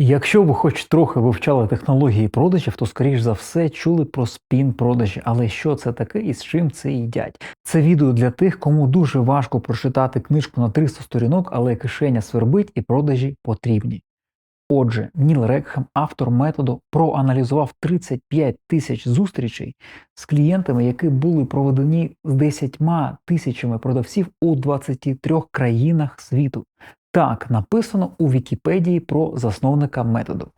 Якщо ви хоч трохи вивчали технології продажів, то скоріш за все чули про спін продажі. Але що це таке і з чим це їдять? Це відео для тих, кому дуже важко прочитати книжку на 300 сторінок, але кишеня свербить і продажі потрібні. Отже, Ніл Рекхем, автор методу, проаналізував 35 тисяч зустрічей з клієнтами, які були проведені з 10 тисячами продавців у 23 країнах світу. Так написано у Вікіпедії про засновника методу.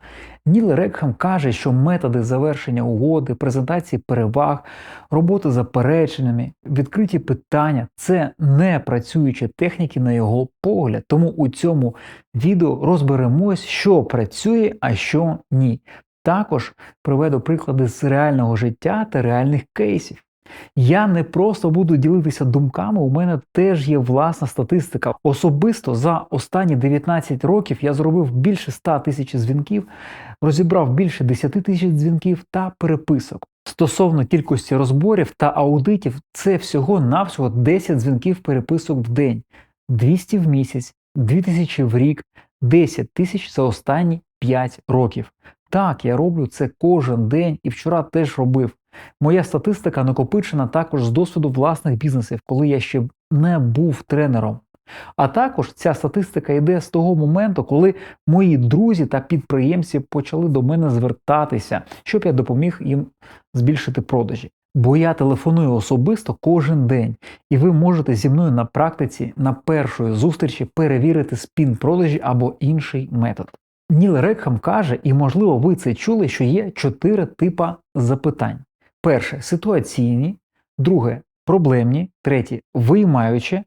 Ніл Рекхем каже, що методи завершення угоди, презентації переваг, роботи з запереченнями, відкриті питання це не працюючі техніки на його погляд. Тому у цьому відео розберемось, що працює, а що ні. Також приведу приклади з реального життя та реальних кейсів. Я не просто буду ділитися думками, у мене теж є власна статистика. Особисто за останні 19 років я зробив більше 100 тисяч дзвінків, розібрав більше 10 тисяч дзвінків та переписок. Стосовно кількості розборів та аудитів, це всього-навсього 10 дзвінків переписок в день, 200 в місяць, 2000 в рік, 10 тисяч за останні 5 років. Так, я роблю це кожен день і вчора теж робив. Моя статистика накопичена також з досвіду власних бізнесів, коли я ще не був тренером. А також ця статистика йде з того моменту, коли мої друзі та підприємці почали до мене звертатися, щоб я допоміг їм збільшити продажі. Бо я телефоную особисто кожен день, і ви можете зі мною на практиці на першої зустрічі перевірити спін продажі або інший метод. Ніл Рекхам каже, і можливо ви це чули, що є чотири типа запитань. Перше ситуаційні, друге проблемні, третє виймаюче,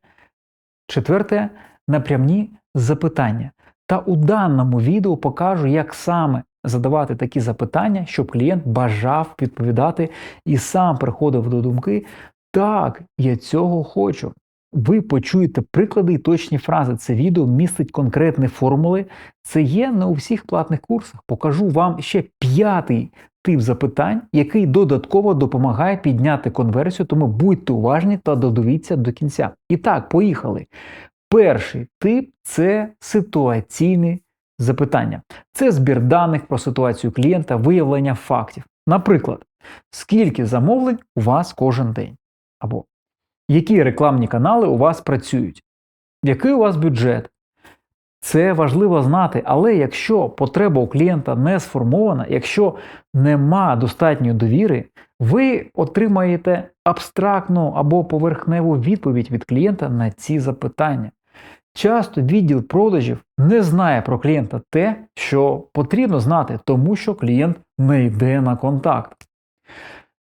четверте напрямні запитання. Та у даному відео покажу, як саме задавати такі запитання, щоб клієнт бажав відповідати і сам приходив до думки: так, я цього хочу. Ви почуєте приклади і точні фрази. Це відео містить конкретні формули. Це є не у всіх платних курсах. Покажу вам ще п'ятий тип запитань, який додатково допомагає підняти конверсію, тому будьте уважні та додивіться до кінця. І так, поїхали. Перший тип це ситуаційні запитання. Це збір даних про ситуацію клієнта, виявлення фактів. Наприклад, скільки замовлень у вас кожен день? Або які рекламні канали у вас працюють, який у вас бюджет. Це важливо знати, але якщо потреба у клієнта не сформована, якщо нема достатньої довіри, ви отримаєте абстрактну або поверхневу відповідь від клієнта на ці запитання. Часто відділ продажів не знає про клієнта те, що потрібно знати, тому що клієнт не йде на контакт.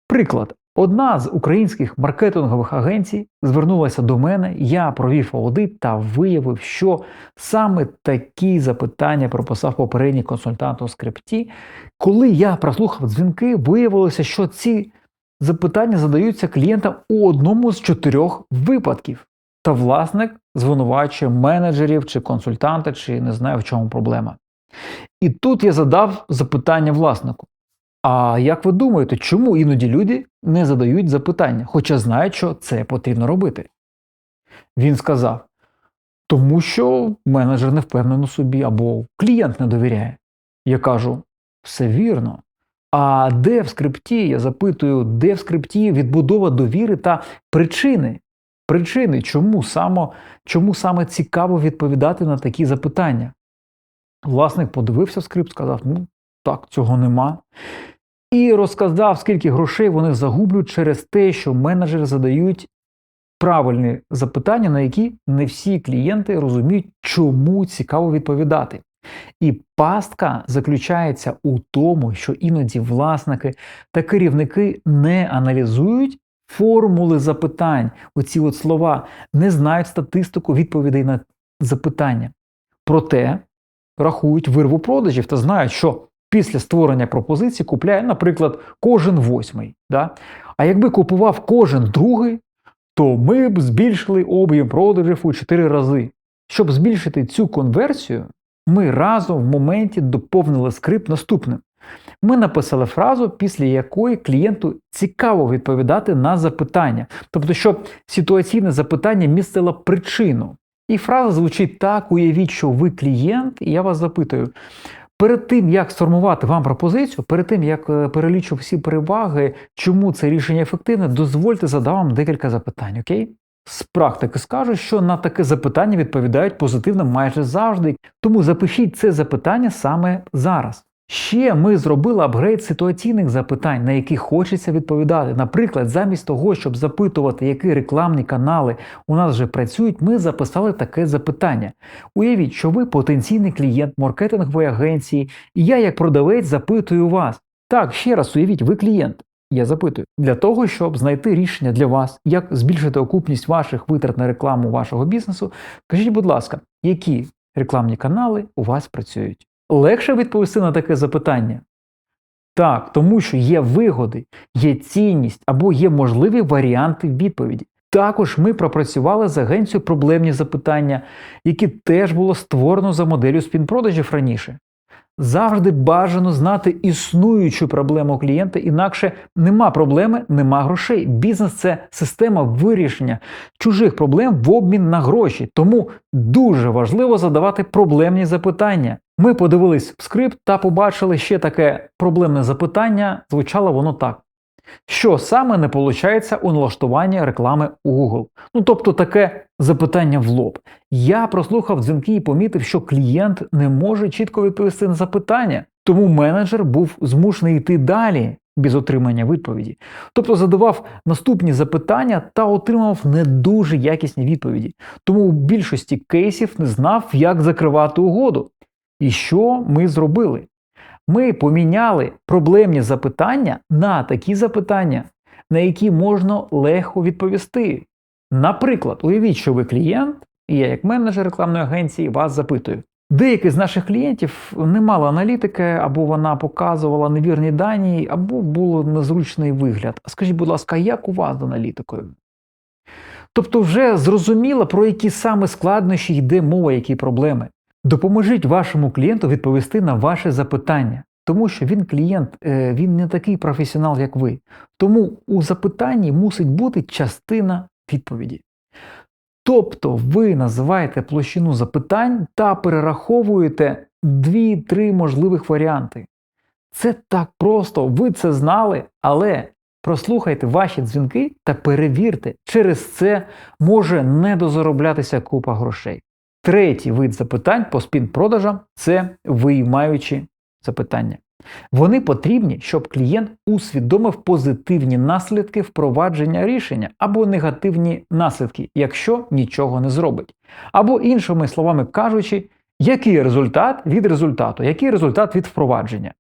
Приклад, Одна з українських маркетингових агенцій звернулася до мене, я провів аудит та виявив, що саме такі запитання прописав попередній консультант у скрипті. Коли я прослухав дзвінки, виявилося, що ці запитання задаються клієнтам у одному з чотирьох випадків. Та власник звинувачує менеджерів чи консультанта, чи не знаю в чому проблема. І тут я задав запитання власнику. А як ви думаєте, чому іноді люди не задають запитання, хоча знають, що це потрібно робити? Він сказав: тому що менеджер не впевнений собі або клієнт не довіряє. Я кажу, все вірно. А де в скрипті, я запитую, де в скрипті відбудова довіри та причини? Причини, чому саме, чому саме цікаво відповідати на такі запитання? Власник подивився скрипт, сказав: ну так, цього нема. І розказав, скільки грошей вони загублюють через те, що менеджери задають правильні запитання, на які не всі клієнти розуміють, чому цікаво відповідати. І пастка заключається у тому, що іноді власники та керівники не аналізують формули запитань, оці от слова, не знають статистику відповідей на запитання. Проте рахують вирву продажів та знають, що після створення пропозиції купляє, наприклад, кожен восьмий. Да? А якби купував кожен другий, то ми б збільшили об'єм продажів у 4 рази. Щоб збільшити цю конверсію, ми разом в моменті доповнили скрипт наступним. Ми написали фразу, після якої клієнту цікаво відповідати на запитання, тобто, щоб ситуаційне запитання містило причину. І фраза звучить так: уявіть, що ви клієнт, і я вас запитую, Перед тим, як сформувати вам пропозицію, перед тим, як е, перелічу всі переваги, чому це рішення ефективне, дозвольте задам вам декілька запитань, окей? З практики скажу, що на таке запитання відповідають позитивно майже завжди, тому запишіть це запитання саме зараз. Ще ми зробили апгрейд ситуаційних запитань, на які хочеться відповідати. Наприклад, замість того, щоб запитувати, які рекламні канали у нас вже працюють, ми записали таке запитання. Уявіть, що ви потенційний клієнт маркетингової агенції, і я, як продавець, запитую вас. Так, ще раз уявіть, ви клієнт. Я запитую для того, щоб знайти рішення для вас, як збільшити окупність ваших витрат на рекламу вашого бізнесу. Кажіть, будь ласка, які рекламні канали у вас працюють? Легше відповісти на таке запитання? Так, тому що є вигоди, є цінність або є можливі варіанти відповіді. Також ми пропрацювали з агенцією проблемні запитання, які теж було створено за моделлю спінпродажів раніше. Завжди бажано знати існуючу проблему клієнта, інакше нема проблеми, нема грошей. Бізнес це система вирішення чужих проблем в обмін на гроші. Тому дуже важливо задавати проблемні запитання. Ми подивились в скрипт та побачили ще таке проблемне запитання. Звучало воно так. Що саме не виходить у налаштуванні реклами у Google? Ну тобто таке запитання в лоб. Я прослухав дзвінки і помітив, що клієнт не може чітко відповісти на запитання, тому менеджер був змушений йти далі без отримання відповіді. Тобто задавав наступні запитання та отримав не дуже якісні відповіді. Тому у більшості кейсів не знав, як закривати угоду. І що ми зробили? Ми поміняли проблемні запитання на такі запитання, на які можна легко відповісти. Наприклад, уявіть, що ви клієнт, і я, як менеджер рекламної агенції, вас запитую. Деякі з наших клієнтів не мали аналітики, або вона показувала невірні дані, або був незручний вигляд. Скажіть, будь ласка, як у вас з аналітикою? Тобто, вже зрозуміло, про які саме складнощі йде мова, які проблеми. Допоможіть вашому клієнту відповісти на ваше запитання, тому що він клієнт, е, він не такий професіонал, як ви. Тому у запитанні мусить бути частина відповіді. Тобто ви називаєте площину запитань та перераховуєте 2-3 можливих варіанти. Це так просто, ви це знали, але прослухайте ваші дзвінки та перевірте, через це може не дозароблятися купа грошей. Третій вид запитань по спін-продажам це виймаючі запитання. Вони потрібні, щоб клієнт усвідомив позитивні наслідки впровадження рішення або негативні наслідки, якщо нічого не зробить. Або, іншими словами кажучи, який результат від результату, який результат від впровадження.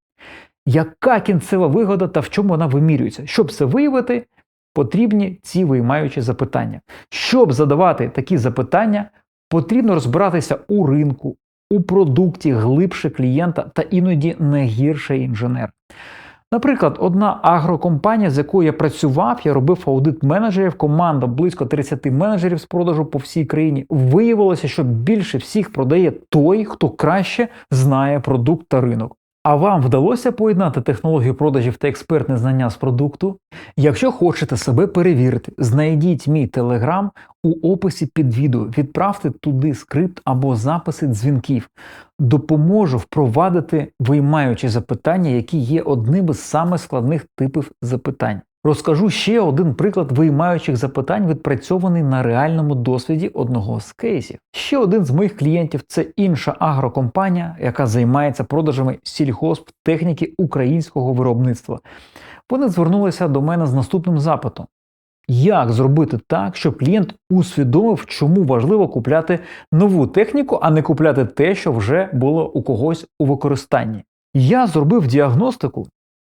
Яка кінцева вигода та в чому вона вимірюється? Щоб це виявити, потрібні ці виймаючі запитання. Щоб задавати такі запитання, Потрібно розбиратися у ринку, у продукті глибше клієнта та іноді не гірше інженер. Наприклад, одна агрокомпанія, з якою я працював, я робив аудит менеджерів, команда близько 30 менеджерів з продажу по всій країні. Виявилося, що більше всіх продає той, хто краще знає продукт та ринок. А вам вдалося поєднати технологію продажів та експертне знання з продукту? Якщо хочете себе перевірити, знайдіть мій телеграм у описі під відео, відправте туди скрипт або записи дзвінків. Допоможу впровадити виймаючі запитання, які є одним із самих складних типів запитань. Розкажу ще один приклад виймаючих запитань, відпрацьований на реальному досвіді одного з кейсів. Ще один з моїх клієнтів це інша агрокомпанія, яка займається продажами сільгосп техніки українського виробництва. Вони звернулися до мене з наступним запитом. Як зробити так, щоб клієнт усвідомив, чому важливо купляти нову техніку, а не купляти те, що вже було у когось у використанні? Я зробив діагностику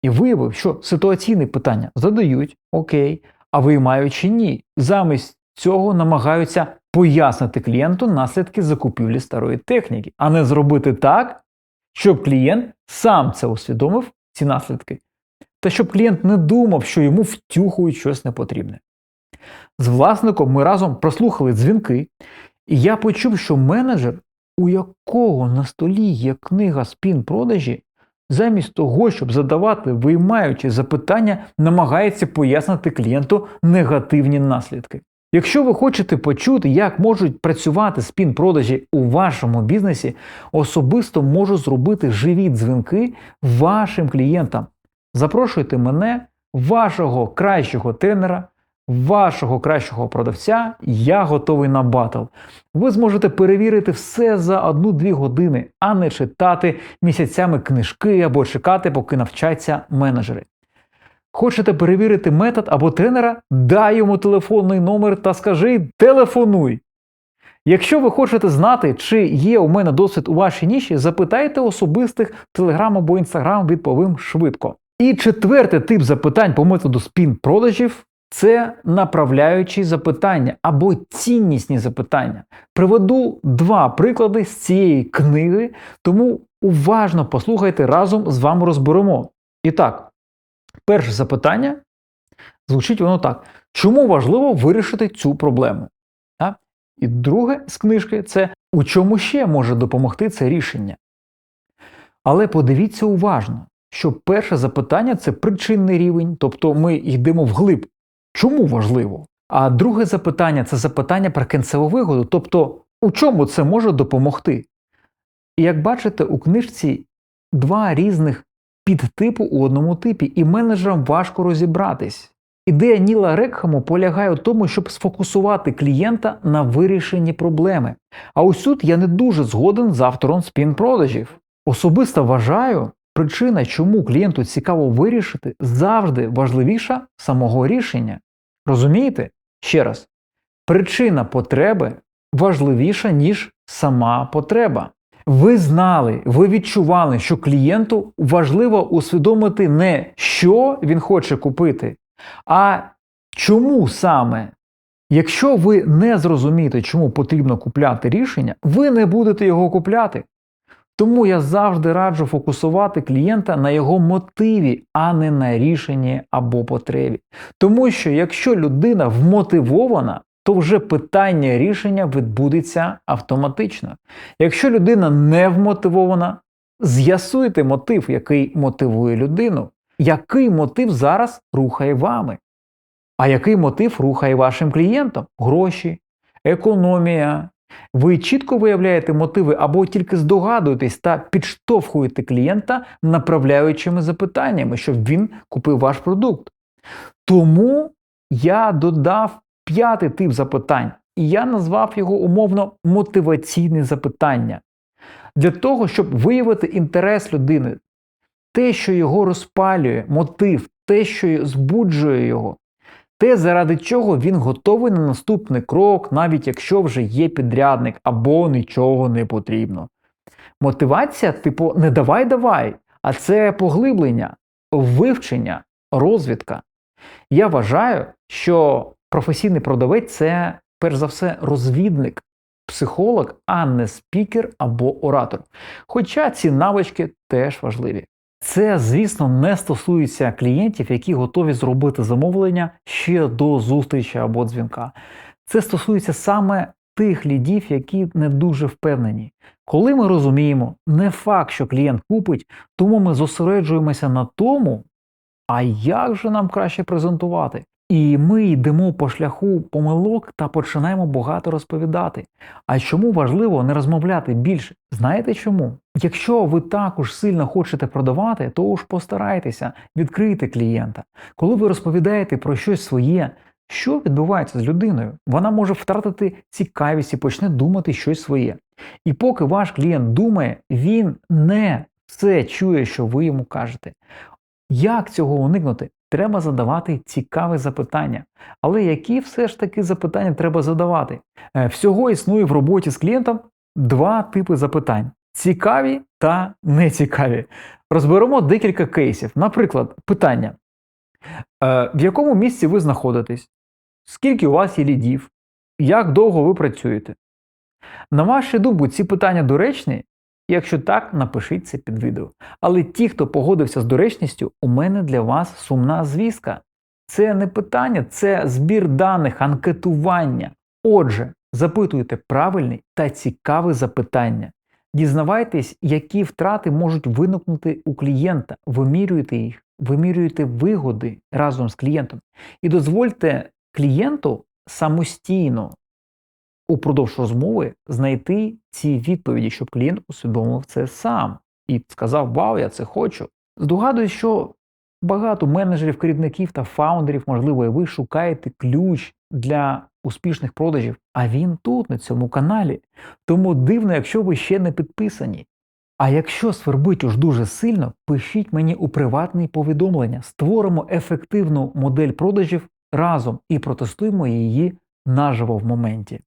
і виявив, що ситуаційні питання задають окей, а виймаючи ні. Замість цього намагаються пояснити клієнту наслідки закупівлі старої техніки, а не зробити так, щоб клієнт сам це усвідомив, ці наслідки, та щоб клієнт не думав, що йому втюхують щось непотрібне. З власником ми разом прослухали дзвінки, і я почув, що менеджер, у якого на столі є книга спін продажі, замість того, щоб задавати виймаючі запитання, намагається пояснити клієнту негативні наслідки. Якщо ви хочете почути, як можуть працювати спін-продажі у вашому бізнесі, особисто можу зробити живі дзвінки вашим клієнтам. Запрошуйте мене, вашого кращого тренера, вашого кращого продавця. Я готовий на батл. Ви зможете перевірити все за одну-дві години, а не читати місяцями книжки або чекати, поки навчаться менеджери. Хочете перевірити метод або тренера? Дай йому телефонний номер та скажи телефонуй. Якщо ви хочете знати, чи є у мене досвід у вашій ніші, запитайте особистих Telegram або Instagram, відповім швидко. І четвертий тип запитань по методу спін-продажів це направляючі запитання або ціннісні запитання. Приведу два приклади з цієї книги, тому уважно послухайте разом з вами розберемо. І так. Перше запитання звучить воно так: чому важливо вирішити цю проблему? Так? І друге з книжки це у чому ще може допомогти це рішення. Але подивіться уважно, що перше запитання це причинний рівень, тобто ми йдемо вглиб. Чому важливо? А друге запитання це запитання про кінцеву вигоду, тобто у чому це може допомогти. І як бачите, у книжці два різних підтипу у одному типі, і менеджерам важко розібратись. Ідея Ніла Рекхаму полягає у тому, щоб сфокусувати клієнта на вирішенні проблеми. А ось тут я не дуже згоден з автором спін-продажів. Особисто вважаю, причина, чому клієнту цікаво вирішити, завжди важливіша самого рішення. Розумієте? Ще раз, причина потреби важливіша, ніж сама потреба. Ви знали, ви відчували, що клієнту важливо усвідомити не що він хоче купити, а чому саме. Якщо ви не зрозумієте, чому потрібно купляти рішення, ви не будете його купляти. Тому я завжди раджу фокусувати клієнта на його мотиві, а не на рішенні або потребі. Тому що якщо людина вмотивована, то вже питання рішення відбудеться автоматично. Якщо людина не вмотивована, з'ясуйте мотив, який мотивує людину. Який мотив зараз рухає вами? А який мотив рухає вашим клієнтом? Гроші, економія. Ви чітко виявляєте мотиви або тільки здогадуєтесь та підштовхуєте клієнта направляючими запитаннями, щоб він купив ваш продукт. Тому я додав п'ятий тип запитань, і я назвав його умовно мотиваційне запитання. Для того, щоб виявити інтерес людини, те, що його розпалює, мотив, те, що збуджує його, те, заради чого він готовий на наступний крок, навіть якщо вже є підрядник або нічого не потрібно. Мотивація, типу, не давай давай, а це поглиблення, вивчення, розвідка. Я вважаю, що професійний продавець це перш за все розвідник, психолог, а не спікер або оратор. Хоча ці навички теж важливі. Це, звісно, не стосується клієнтів, які готові зробити замовлення ще до зустрічі або дзвінка. Це стосується саме тих лідів, які не дуже впевнені. Коли ми розуміємо, не факт, що клієнт купить, тому ми зосереджуємося на тому, а як же нам краще презентувати? І ми йдемо по шляху помилок та починаємо багато розповідати. А чому важливо не розмовляти більше? Знаєте чому? Якщо ви також сильно хочете продавати, то уж постарайтеся відкрити клієнта. Коли ви розповідаєте про щось своє, що відбувається з людиною? Вона може втратити цікавість і почне думати щось своє. І поки ваш клієнт думає, він не все чує, що ви йому кажете. Як цього уникнути? Треба задавати цікаві запитання. Але які все ж таки запитання треба задавати? Е, всього існує в роботі з клієнтом два типи запитань: цікаві та нецікаві. Розберемо декілька кейсів. Наприклад, питання: е, в якому місці ви знаходитесь? Скільки у вас є лідів? Як довго ви працюєте? На вашу думку, ці питання доречні Якщо так, напишіть це під відео. Але ті, хто погодився з доречністю, у мене для вас сумна звістка. Це не питання, це збір даних, анкетування. Отже, запитуйте правильні та цікаві запитання. Дізнавайтесь, які втрати можуть виникнути у клієнта, вимірюйте їх, вимірюйте вигоди разом з клієнтом. І дозвольте клієнту самостійно упродовж розмови знайти ці відповіді, щоб клієнт усвідомив це сам і сказав: Вау, я це хочу. Здогадуюсь, що багато менеджерів, керівників та фаундерів, можливо, і ви шукаєте ключ для успішних продажів, а він тут, на цьому каналі. Тому дивно, якщо ви ще не підписані. А якщо свербить уж дуже сильно, пишіть мені у приватні повідомлення. Створимо ефективну модель продажів разом і протестуємо її наживо в моменті.